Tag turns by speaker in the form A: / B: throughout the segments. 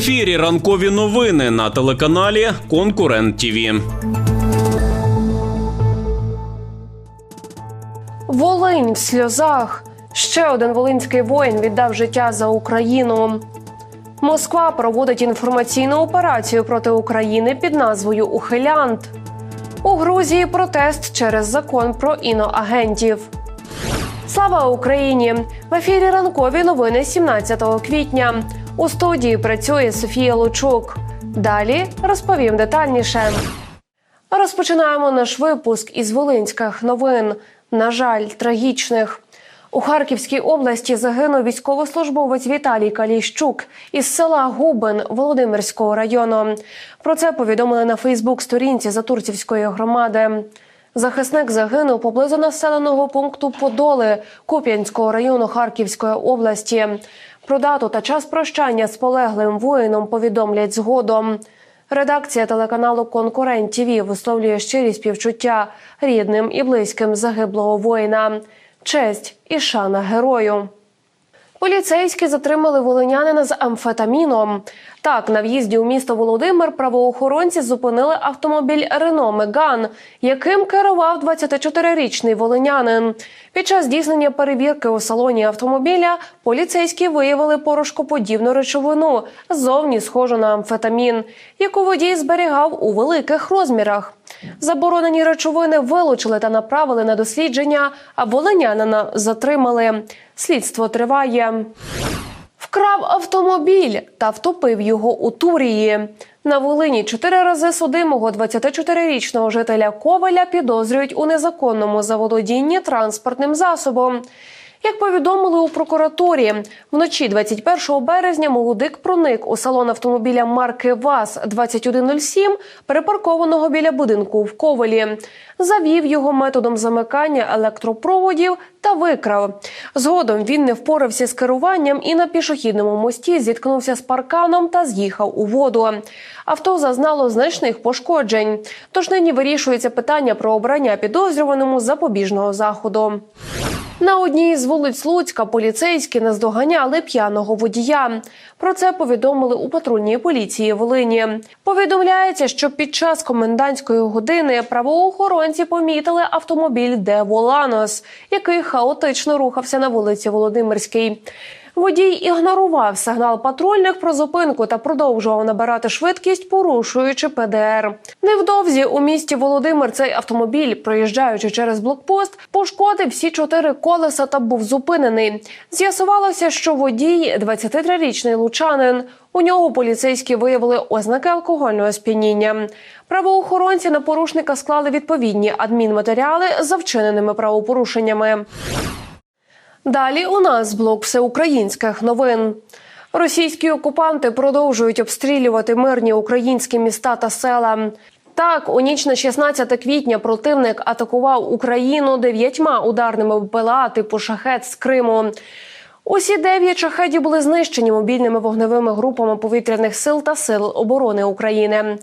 A: ефірі ранкові новини на телеканалі Конкурент ТІВІ.
B: Волинь в сльозах. Ще один волинський воїн віддав життя за Україну. Москва проводить інформаційну операцію проти України під назвою Ухилянт. У Грузії протест через закон про іноагентів. Слава Україні! В ефірі ранкові новини 17 квітня. У студії працює Софія Лучук. Далі розповім детальніше. Розпочинаємо наш випуск із волинських новин. На жаль, трагічних. У Харківській області загинув військовослужбовець Віталій Каліщук із села Губин Володимирського району. Про це повідомили на Фейсбук-сторінці Затурцівської громади. Захисник загинув поблизу населеного пункту Подоли Куп'янського району Харківської області. Про дату та час прощання з полеглим воїном повідомлять згодом. Редакція телеканалу Конкурент ТІВІ висловлює щирі співчуття рідним і близьким загиблого воїна. Честь і шана герою. Поліцейські затримали волинянина з амфетаміном. Так, на в'їзді у місто Володимир правоохоронці зупинили автомобіль Рено Меган, яким керував 24-річний волинянин. Під час здійснення перевірки у салоні автомобіля поліцейські виявили порошкоподібну речовину, зовні схожу на амфетамін, яку водій зберігав у великих розмірах. Заборонені речовини вилучили та направили на дослідження, а волинянина затримали. Слідство триває. Вкрав автомобіль та втопив його у Турії. На Волині чотири рази судимого 24-річного жителя Коваля підозрюють у незаконному заволодінні транспортним засобом. Як повідомили у прокуратурі, вночі 21 березня молодик проник у салон автомобіля марки ВАЗ-2107, припаркованого біля будинку в Ковалі. Завів його методом замикання електропроводів та викрав. Згодом він не впорався з керуванням і на пішохідному мості зіткнувся з парканом та з'їхав у воду. Авто зазнало значних пошкоджень. Тож нині вирішується питання про обрання підозрюваному запобіжного заходу. На одній з вулиць Луцька поліцейські наздоганяли п'яного водія. Про це повідомили у патрульній поліції Волині. Повідомляється, що під час комендантської години правоохоронці помітили автомобіль Де Воланос, який хаотично рухався на вулиці Володимирській. Водій ігнорував сигнал патрульних про зупинку та продовжував набирати швидкість, порушуючи ПДР. Невдовзі у місті Володимир цей автомобіль, проїжджаючи через блокпост, пошкодив всі чотири колеса та був зупинений. З'ясувалося, що водій 23-річний лучанин. У нього поліцейські виявили ознаки алкогольного сп'яніння. Правоохоронці на порушника склали відповідні адмінматеріали за вчиненими правопорушеннями. Далі у нас блок всеукраїнських новин. Російські окупанти продовжують обстрілювати мирні українські міста та села. Так, у ніч на 16 квітня противник атакував Україну дев'ятьма ударними БПЛА типу шахет з Криму. Усі дев'ять шахедів були знищені мобільними вогневими групами повітряних сил та сил оборони України.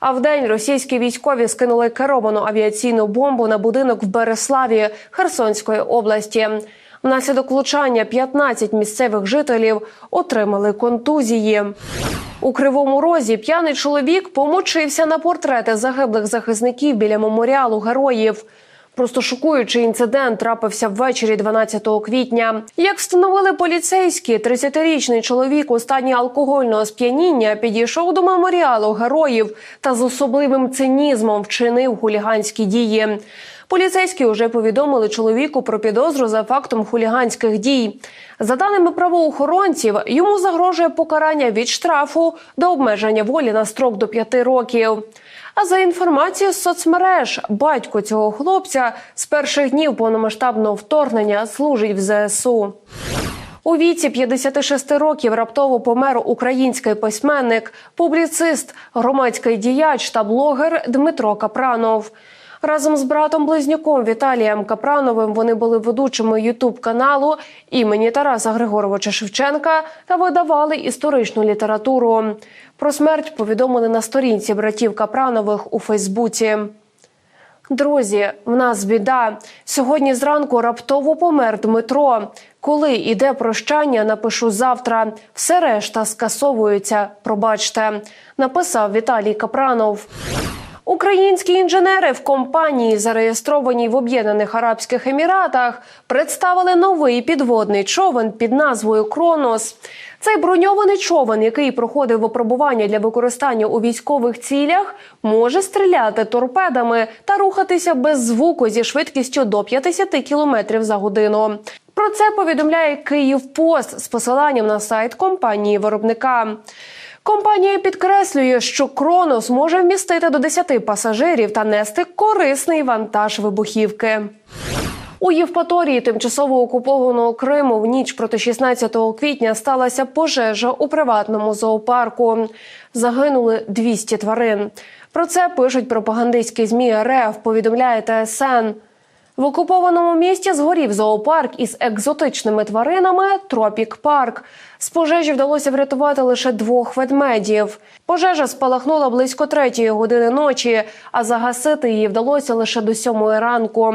B: А вдень російські військові скинули керовану авіаційну бомбу на будинок в Береславі Херсонської області. Внаслідок влучання 15 місцевих жителів отримали контузії. У кривому розі п'яний чоловік помочився на портрети загиблих захисників біля меморіалу героїв. Просто шокуючий інцидент трапився ввечері 12 квітня. Як встановили поліцейські, 30-річний чоловік у стані алкогольного сп'яніння підійшов до меморіалу героїв та з особливим цинізмом вчинив хуліганські дії. Поліцейські вже повідомили чоловіку про підозру за фактом хуліганських дій. За даними правоохоронців, йому загрожує покарання від штрафу до обмеження волі на строк до п'яти років. А за інформацією з соцмереж, батько цього хлопця з перших днів повномасштабного вторгнення служить в ЗСУ. У віці 56 років раптово помер український письменник, публіцист, громадський діяч та блогер Дмитро Капранов. Разом з братом близнюком Віталієм Капрановим вони були ведучими Ютуб каналу імені Тараса Григоровича Шевченка та видавали історичну літературу. Про смерть повідомили на сторінці братів Капранових у Фейсбуці. Друзі, в нас біда. Сьогодні зранку раптово помер Дмитро. Коли іде прощання, напишу завтра. Все решта скасовується. Пробачте, написав Віталій Капранов. Українські інженери в компанії, зареєстрованій в Об'єднаних Арабських Еміратах, представили новий підводний човен під назвою Кронос. Цей броньований човен, який проходив випробування для використання у військових цілях, може стріляти торпедами та рухатися без звуку зі швидкістю до 50 км за годину. Про це повідомляє Київпост з посиланням на сайт компанії виробника. Компанія підкреслює, що Кронос може вмістити до 10 пасажирів та нести корисний вантаж вибухівки. У Євпаторії тимчасово окупованого Криму в ніч проти 16 квітня сталася пожежа у приватному зоопарку. Загинули 200 тварин. Про це пишуть пропагандистські змі РФ. Повідомляє ТСН. В окупованому місті згорів зоопарк із екзотичними тваринами Тропік Парк. З пожежі вдалося врятувати лише двох ведмедів. Пожежа спалахнула близько третьої години ночі, а загасити її вдалося лише до сьомої ранку.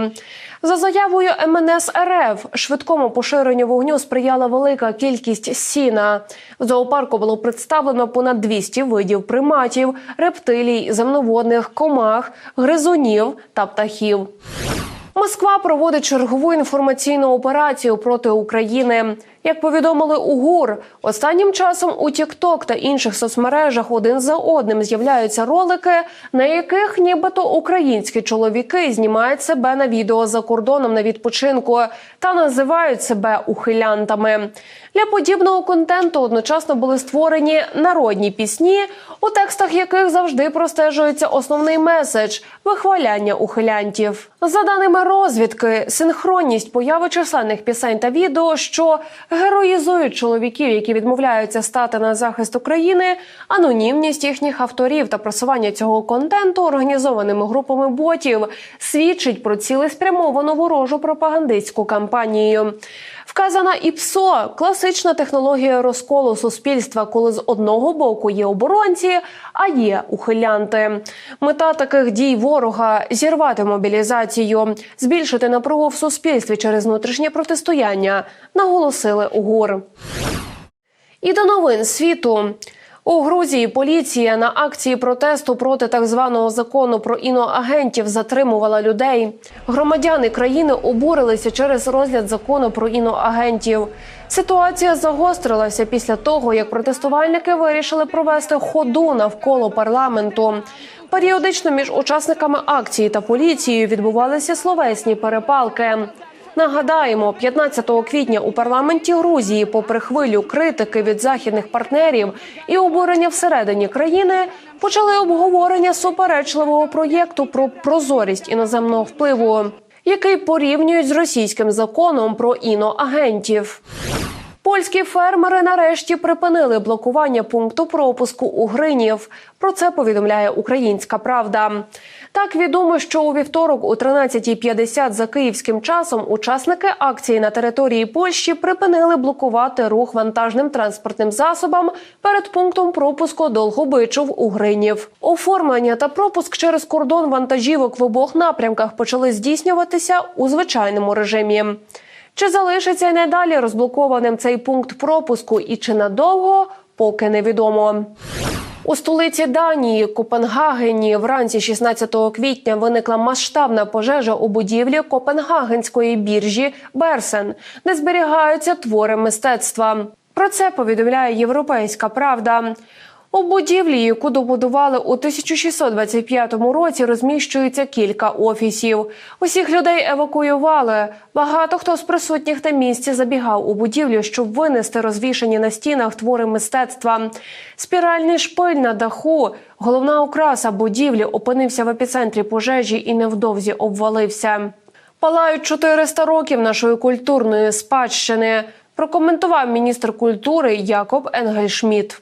B: За заявою МНС РФ, швидкому поширенню вогню сприяла велика кількість сіна. Зоопарку було представлено понад 200 видів приматів, рептилій, земноводних, комах, гризунів та птахів. Москва проводить чергову інформаційну операцію проти України. Як повідомили у ГУР, останнім часом у TikTok та інших соцмережах один за одним з'являються ролики, на яких нібито українські чоловіки знімають себе на відео за кордоном на відпочинку та називають себе ухилянтами. Для подібного контенту одночасно були створені народні пісні, у текстах яких завжди простежується основний меседж вихваляння ухилянтів. За даними розвідки, синхронність появи численних пісень та відео, що героїзують чоловіків, які відмовляються стати на захист України, анонімність їхніх авторів та просування цього контенту організованими групами ботів свідчить про цілеспрямовану ворожу пропагандистську кампанію. Вказана і ПСО – класична технологія розколу суспільства, коли з одного боку є оборонці, а є ухилянти. Мета таких дій ворога зірвати мобілізацію, збільшити напругу в суспільстві через внутрішнє протистояння, наголосили у ГУР. І до новин світу. У Грузії поліція на акції протесту проти так званого закону про іноагентів затримувала людей. Громадяни країни обурилися через розгляд закону про іноагентів. Ситуація загострилася після того, як протестувальники вирішили провести ходу навколо парламенту. Періодично між учасниками акції та поліцією відбувалися словесні перепалки. Нагадаємо, 15 квітня у парламенті Грузії, попри хвилю критики від західних партнерів і обурення всередині країни, почали обговорення суперечливого проєкту про прозорість іноземного впливу, який порівнюють з російським законом про іноагентів. Польські фермери нарешті припинили блокування пункту пропуску у Гринів. Про це повідомляє Українська Правда. Так відомо, що у вівторок, о 13.50 за київським часом, учасники акції на території Польщі припинили блокувати рух вантажним транспортним засобам перед пунктом пропуску Долгобичов у Гринів. Оформлення та пропуск через кордон вантажівок в обох напрямках почали здійснюватися у звичайному режимі. Чи залишиться й надалі розблокованим цей пункт пропуску і чи надовго, поки невідомо. У столиці Данії Копенгагені вранці 16 квітня виникла масштабна пожежа у будівлі Копенгагенської біржі Берсен, де зберігаються твори мистецтва. Про це повідомляє Європейська Правда. У будівлі, яку добудували у 1625 році, розміщується кілька офісів. Усіх людей евакуювали. Багато хто з присутніх на місці забігав у будівлю, щоб винести розвішані на стінах твори мистецтва. Спіральний шпиль на даху, головна окраса будівлі, опинився в епіцентрі пожежі і невдовзі обвалився. Палають 400 років нашої культурної спадщини. Прокоментував міністр культури Якоб Енгельшміт.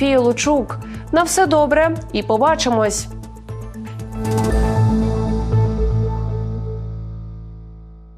B: Лучук. На все добре і побачимось.